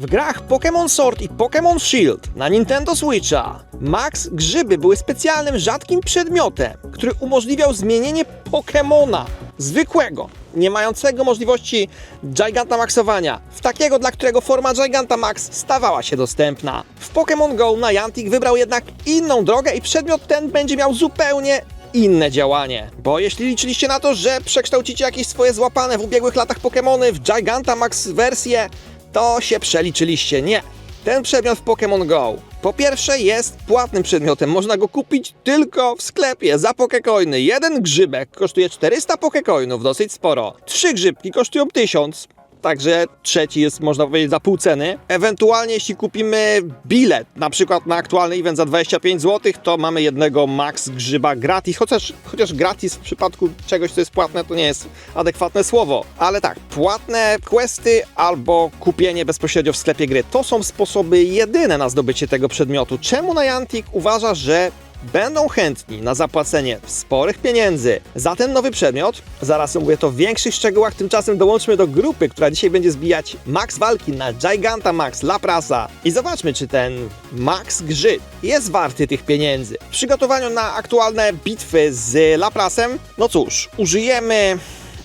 W grach Pokémon Sword i Pokémon Shield na Nintendo Switcha Max Grzyby były specjalnym, rzadkim przedmiotem, który umożliwiał zmienienie Pokémona zwykłego, nie mającego możliwości Gigantamaxowania, w takiego, dla którego forma Gigantamax stawała się dostępna. W Pokémon Go Niantic wybrał jednak inną drogę i przedmiot ten będzie miał zupełnie inne działanie. Bo jeśli liczyliście na to, że przekształcicie jakieś swoje złapane w ubiegłych latach Pokémony w Gigantamax wersję, to się przeliczyliście. Nie. Ten przedmiot w Pokémon Go po pierwsze jest płatnym przedmiotem, można go kupić tylko w sklepie za pokecoiny. Jeden grzybek kosztuje 400 pokecoinów, dosyć sporo. Trzy grzybki kosztują 1000. Także trzeci jest, można powiedzieć, za pół ceny. Ewentualnie, jeśli kupimy bilet, na przykład na aktualny event za 25 zł, to mamy jednego max grzyba gratis. Chociaż, chociaż gratis w przypadku czegoś, co jest płatne, to nie jest adekwatne słowo. Ale tak, płatne questy albo kupienie bezpośrednio w sklepie gry to są sposoby jedyne na zdobycie tego przedmiotu. Czemu Niantic uważa, że będą chętni na zapłacenie sporych pieniędzy za ten nowy przedmiot. Zaraz omówię to w większych szczegółach, tymczasem dołączmy do grupy, która dzisiaj będzie zbijać max walki na Giganta Max Laprasa i zobaczmy, czy ten max grzyb jest warty tych pieniędzy. W przygotowaniu na aktualne bitwy z Laprasem, no cóż, użyjemy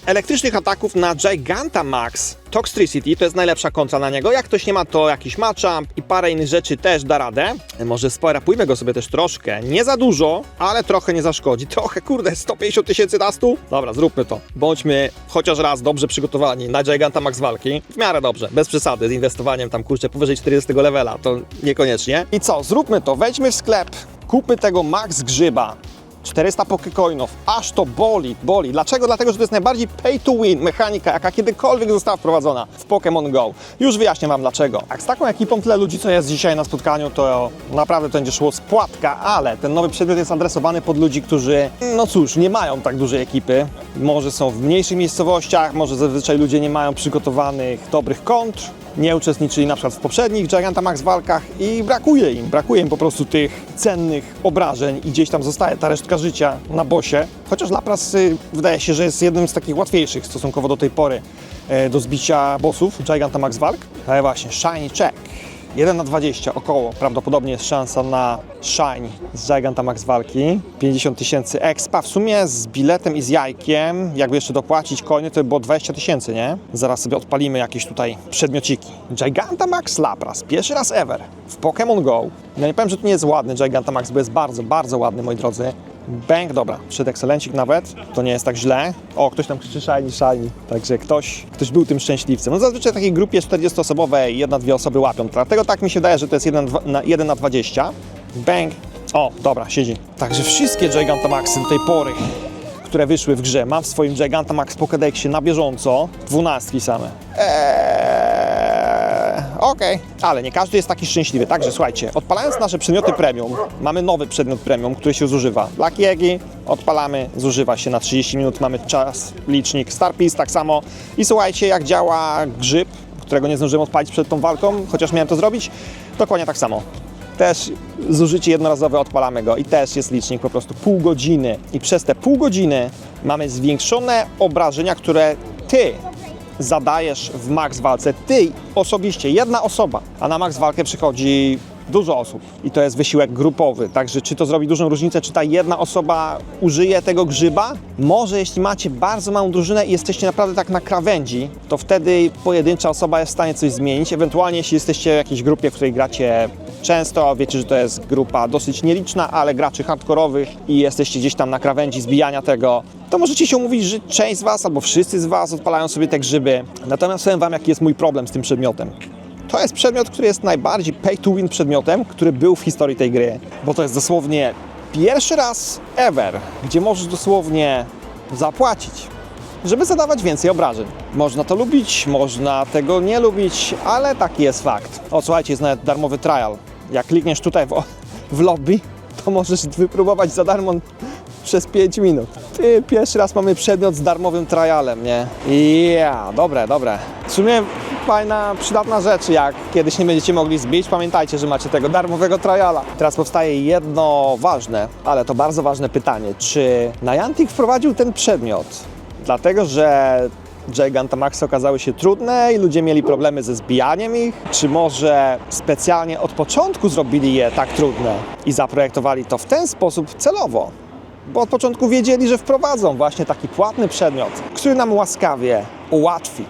elektrycznych ataków na Giganta Max Toxtricity, to jest najlepsza kontra na niego. Jak ktoś nie ma, to jakiś matchup i parę innych rzeczy też da radę. Może sporapujmy go sobie też troszkę. Nie za dużo, ale trochę nie zaszkodzi. Trochę, kurde, 150 tysięcy dastu? Dobra, zróbmy to. Bądźmy chociaż raz dobrze przygotowani na Giganta Max walki. W miarę dobrze, bez przesady, z inwestowaniem tam, kurczę, powyżej 40 levela, to niekoniecznie. I co, zróbmy to. Wejdźmy w sklep, kupmy tego Max Grzyba. 400 pokecoinów, aż to boli, boli. Dlaczego? Dlatego, że to jest najbardziej pay to win mechanika, jaka kiedykolwiek została wprowadzona w Pokémon Go. Już wyjaśnię Wam dlaczego. Jak z taką ekipą tyle ludzi, co jest dzisiaj na spotkaniu, to naprawdę to będzie szło z płatka, ale ten nowy przedmiot jest adresowany pod ludzi, którzy, no cóż, nie mają tak dużej ekipy. Może są w mniejszych miejscowościach, może zazwyczaj ludzie nie mają przygotowanych dobrych kontr, nie uczestniczyli na przykład w poprzednich Gigantamax walkach i brakuje im, brakuje im po prostu tych cennych obrażeń i gdzieś tam zostaje ta resztka życia na bosie. Chociaż Lapras wydaje się, że jest jednym z takich łatwiejszych stosunkowo do tej pory e, do zbicia bossów Gigantamax walk. Ale właśnie, Shiny Check. 1 na 20 około prawdopodobnie jest szansa na Shine z Gigantamax walki. 50 tysięcy expa. W sumie z biletem i z jajkiem, jakby jeszcze dopłacić coiny, to by było 20 tysięcy, nie? Zaraz sobie odpalimy jakieś tutaj przedmiociki. Gigantamax Lapras. Pierwszy raz ever w Pokémon Go. Ja nie powiem, że to nie jest ładny Gigantamax, bo jest bardzo, bardzo ładny, moi drodzy. Bang, dobra, przed ekscelencik nawet, to nie jest tak źle. O, ktoś tam krzyczy shiny, shiny, także ktoś, ktoś był tym szczęśliwcem. No zazwyczaj w takiej grupie 40-osobowej jedna, dwie osoby łapią, dlatego tak mi się wydaje, że to jest 1 na, 1 na 20. Bang, o, dobra, siedzi. Także wszystkie Gigantamaxy do tej pory, które wyszły w grze, mam w swoim Gigantamax Pokédexie na bieżąco, dwunastki same. Eee, Okej, ale nie każdy jest taki szczęśliwy. Także słuchajcie, odpalając nasze przedmioty premium, mamy nowy przedmiot premium, który się zużywa. Lucky Eggi odpalamy, zużywa się na 30 minut, mamy czas, licznik Starpiece tak samo. I słuchajcie, jak działa grzyb, którego nie zdążyłem odpalić przed tą walką, chociaż miałem to zrobić, dokładnie tak samo. Też zużycie jednorazowe odpalamy go i też jest licznik po prostu pół godziny. I przez te pół godziny mamy zwiększone obrażenia, które ty zadajesz w max walce, ty osobiście, jedna osoba, a na max walkę przychodzi dużo osób. I to jest wysiłek grupowy, także czy to zrobi dużą różnicę, czy ta jedna osoba użyje tego grzyba? Może jeśli macie bardzo małą drużynę i jesteście naprawdę tak na krawędzi, to wtedy pojedyncza osoba jest w stanie coś zmienić, ewentualnie jeśli jesteście w jakiejś grupie, w której gracie często, wiecie, że to jest grupa dosyć nieliczna, ale graczy hardkorowych i jesteście gdzieś tam na krawędzi zbijania tego, to możecie się umówić, że część z Was albo wszyscy z Was odpalają sobie te grzyby. Natomiast powiem Wam, jaki jest mój problem z tym przedmiotem. To jest przedmiot, który jest najbardziej pay to win przedmiotem, który był w historii tej gry, bo to jest dosłownie pierwszy raz ever, gdzie możesz dosłownie zapłacić, żeby zadawać więcej obrażeń. Można to lubić, można tego nie lubić, ale taki jest fakt. O, słuchajcie, jest nawet darmowy trial. Jak klikniesz tutaj w, w lobby, to możesz wypróbować za darmo przez 5 minut. Ty, pierwszy raz mamy przedmiot z darmowym trialem, nie? Ja, dobre, dobre. W sumie fajna, przydatna rzecz, jak kiedyś nie będziecie mogli zbić, pamiętajcie, że macie tego darmowego triala. Teraz powstaje jedno ważne, ale to bardzo ważne pytanie. Czy Niantic wprowadził ten przedmiot dlatego, że Gigantamaxy okazały się trudne i ludzie mieli problemy ze zbijaniem ich? Czy może specjalnie od początku zrobili je tak trudne i zaprojektowali to w ten sposób celowo? Bo od początku wiedzieli, że wprowadzą właśnie taki płatny przedmiot, który nam łaskawie ułatwi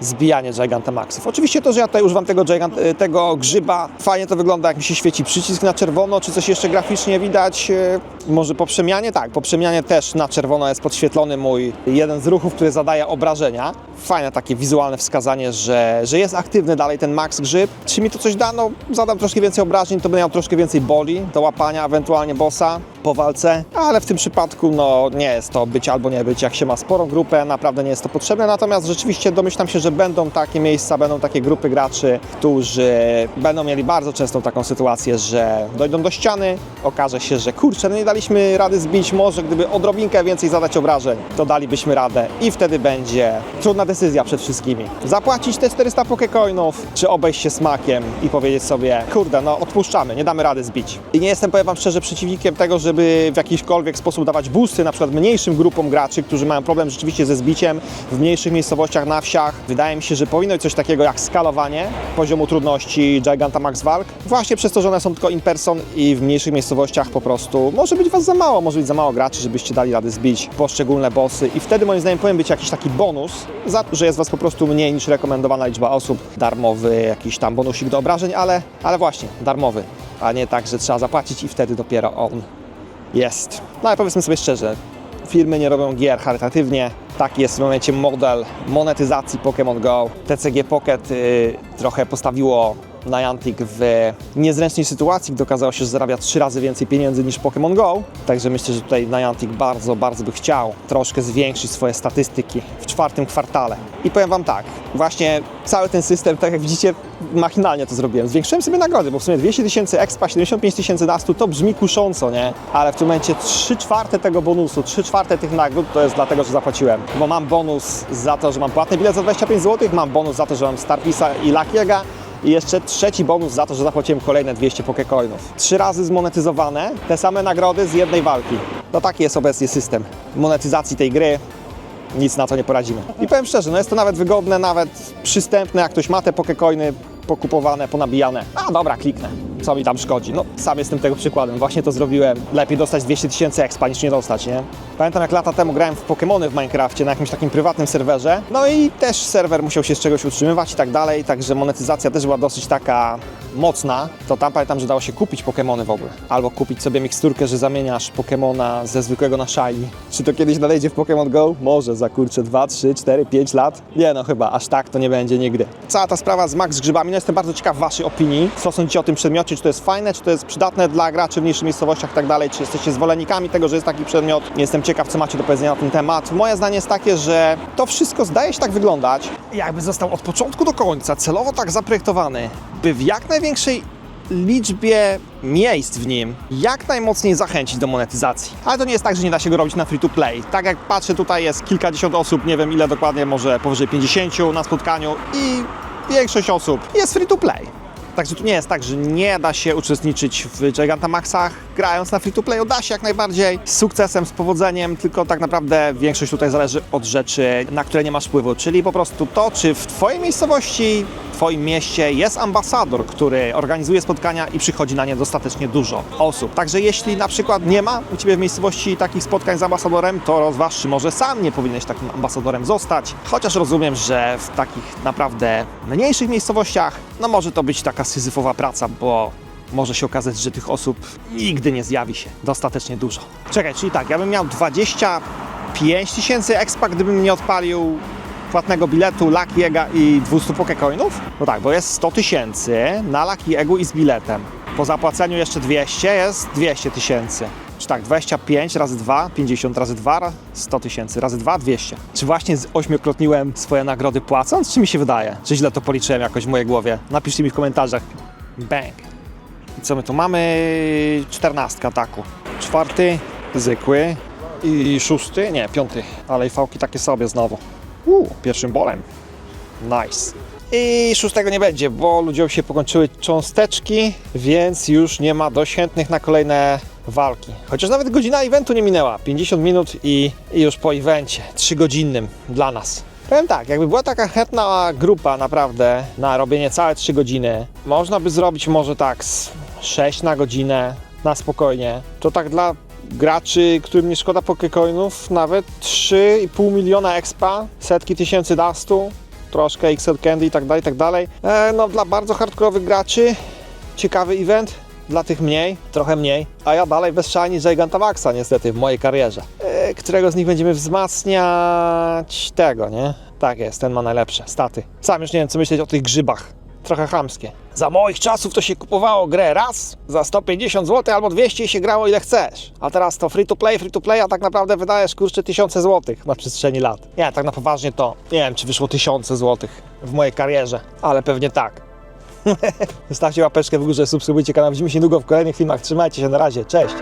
zbijanie Gigantamaxów. Oczywiście to, że ja tutaj używam tego, gigant, y, tego grzyba, fajnie to wygląda, jak mi się świeci przycisk na czerwono, czy coś jeszcze graficznie widać. y, Może po przemianie? Tak, po przemianie też na czerwono jest podświetlony mój jeden z ruchów, który zadaje obrażenia. Fajne takie wizualne wskazanie, że, że jest aktywny dalej ten max grzyb. Czy mi to coś da? No, zadam troszkę więcej obrażeń, to będę miał troszkę więcej boli do łapania, ewentualnie bossa po walce, ale w tym przypadku no nie jest to być albo nie być, jak się ma sporą grupę, naprawdę nie jest to potrzebne, natomiast rzeczywiście domyślam się, że będą takie miejsca, będą takie grupy graczy, którzy będą mieli bardzo częstą taką sytuację, że dojdą do ściany, okaże się, że kurczę, no nie daliśmy rady zbić, może gdyby odrobinkę więcej zadać obrażeń, to dalibyśmy radę i wtedy będzie trudna decyzja przed wszystkimi. Zapłacić te 400 pokecoinów, czy obejść się smakiem i powiedzieć sobie, kurde, no odpuszczamy, nie damy rady zbić. I nie jestem, powiem wam szczerze, przeciwnikiem tego, żeby w jakiśkolwiek sposób dawać boosty na przykład mniejszym grupom graczy, którzy mają problem rzeczywiście ze zbiciem w mniejszych miejscowościach, na wsiach. Wydaje mi się, że powinno być coś takiego jak skalowanie poziomu trudności Gigantamax walk. Właśnie przez to, że one są tylko in person i w mniejszych miejscowościach po prostu może być was za mało, może być za mało graczy, żebyście dali radę zbić poszczególne bossy i wtedy moim zdaniem powinien być jakiś taki bonus za to, że jest was po prostu mniej niż rekomendowana liczba osób. Darmowy jakiś tam bonusik do obrażeń, ale, ale właśnie darmowy, a nie tak, że trzeba zapłacić i wtedy dopiero on jest. No ale powiedzmy sobie szczerze, firmy nie robią gier charytatywnie. Taki jest w momencie model monetyzacji Pokémon Go. TCG Pocket y, trochę postawiło Niantic w niezręcznej sytuacji, gdy okazało się, że zarabia trzy razy więcej pieniędzy niż Pokémon Go. Także myślę, że tutaj Niantic bardzo, bardzo by chciał troszkę zwiększyć swoje statystyki w czwartym kwartale. I powiem Wam tak, właśnie cały ten system, tak jak widzicie, machinalnie to zrobiłem. Zwiększyłem sobie nagrody, bo w sumie 200 tysięcy expa, 75 tysięcy dastu, to brzmi kusząco, nie? Ale w tym momencie 3 czwarte tego bonusu, 3 czwarte tych nagród to jest dlatego, że zapłaciłem. Bo mam bonus za to, że mam płatny bilet za 25 zł, mam bonus za to, że mam Starpisa i Luckiego, i jeszcze trzeci bonus za to, że zapłaciłem kolejne 200 pokecoinów. Trzy razy zmonetyzowane, te same nagrody z jednej walki. No taki jest obecnie system monetyzacji tej gry. Nic na to nie poradzimy. I powiem szczerze, no jest to nawet wygodne, nawet przystępne, jak ktoś ma te pokecoiny pokupowane, ponabijane. A dobra, kliknę. Co mi tam szkodzi? No, sam jestem tego przykładem. Właśnie to zrobiłem. Lepiej dostać 200 tysięcy expa niż nie dostać, nie? Pamiętam jak lata temu grałem w Pokemony w Minecrafcie na jakimś takim prywatnym serwerze. No i też serwer musiał się z czegoś utrzymywać i tak dalej, także monetyzacja też była dosyć taka mocna. To tam pamiętam, że dało się kupić Pokemony w ogóle. Albo kupić sobie miksturkę, że zamieniasz Pokemona ze zwykłego na shiny. Czy to kiedyś nadejdzie w Pokémon Go? Może za kurczę 2, 3, 4, 5 lat? Nie no, chyba aż tak to nie będzie nigdy. Cała ta sprawa z Max z grzybami, no jestem bardzo ciekaw Waszej opinii. Co sądzicie o tym przedmiocie? Czy to jest fajne, czy to jest przydatne dla graczy w mniejszych miejscowościach i tak dalej? Czy jesteście zwolennikami tego, że jest taki przedmiot? Jestem ciekaw, co macie do powiedzenia na ten temat. Moje zdanie jest takie, że to wszystko zdaje się tak wyglądać, jakby został od początku do końca celowo tak zaprojektowany, by w jak największej liczbie miejsc w nim jak najmocniej zachęcić do monetyzacji. Ale to nie jest tak, że nie da się go robić na free to play. Tak jak patrzę, tutaj jest kilkadziesiąt osób, nie wiem ile dokładnie, może powyżej 50 na spotkaniu i większość osób jest free to play. Także tu nie jest tak, że nie da się uczestniczyć w Gigantamaxach grając na free to play. Da się jak najbardziej z sukcesem, z powodzeniem, tylko tak naprawdę większość tutaj zależy od rzeczy, na które nie masz wpływu. Czyli po prostu to, czy w Twojej miejscowości, w Twoim mieście jest ambasador, który organizuje spotkania i przychodzi na nie dostatecznie dużo osób. Także jeśli na przykład nie ma u Ciebie w miejscowości takich spotkań z ambasadorem, to rozważ, czy może sam nie powinieneś takim ambasadorem zostać. Chociaż rozumiem, że w takich naprawdę mniejszych miejscowościach, no może to być taka syzyfowa praca, bo może się okazać, że tych osób nigdy nie zjawi się dostatecznie dużo. Czekaj, czyli tak, ja bym miał 25 tysięcy expa, gdybym nie odpalił płatnego biletu Lucky Egga i 200 pokecoinów? No tak, bo jest 100 tysięcy na Lucky Eggu i z biletem. Po zapłaceniu jeszcze 200 jest 200 tysięcy. Czy tak, 25 razy 2, 50 razy 2, 100 tysięcy razy 2, 200. Czy właśnie ośmiokrotniłem swoje nagrody płacąc, czy mi się wydaje? Czy źle to policzyłem jakoś w mojej głowie? Napiszcie mi w komentarzach. Bang. I co my tu mamy? 14 ataku. Czwarty, zwykły. I szósty, nie, piąty. Ale i fałki takie sobie znowu. Uuu, pierwszym bolem. Nice. I szóstego nie będzie, bo ludziom się pokończyły cząsteczki, więc już nie ma dość chętnych na kolejne walki. Chociaż nawet godzina eventu nie minęła. 50 minut i, i już po evencie. 3 godzinnym dla nas. Powiem tak, jakby była taka chętna grupa naprawdę na robienie całe 3 godziny, można by zrobić może tak z 6 na godzinę, na spokojnie. To tak dla graczy, którym nie szkoda pokecoinów, nawet 3,5 miliona expa, setki tysięcy dustu, troszkę XL Candy i tak dalej, i tak. E, no dla bardzo hardkorowych graczy ciekawy event, dla tych mniej, trochę mniej, a ja dalej bezszalnie Gigantamaxa niestety w mojej karierze. E, którego z nich będziemy wzmacniać tego, nie? Tak jest, ten ma najlepsze staty. Sam już nie wiem co myśleć o tych grzybach. Trochę chamskie. Za moich czasów to się kupowało grę raz za 150 zł albo 200 i się grało ile chcesz. A teraz to free to play, free to play, a tak naprawdę wydajesz kurczę tysiące złotych na przestrzeni lat. Nie, tak na poważnie to nie wiem czy wyszło tysiące złotych w mojej karierze, ale pewnie tak. Zostawcie łapeczkę w górze, subskrybujcie kanał. Widzimy się niedługo w kolejnych filmach. Trzymajcie się, na razie, cześć!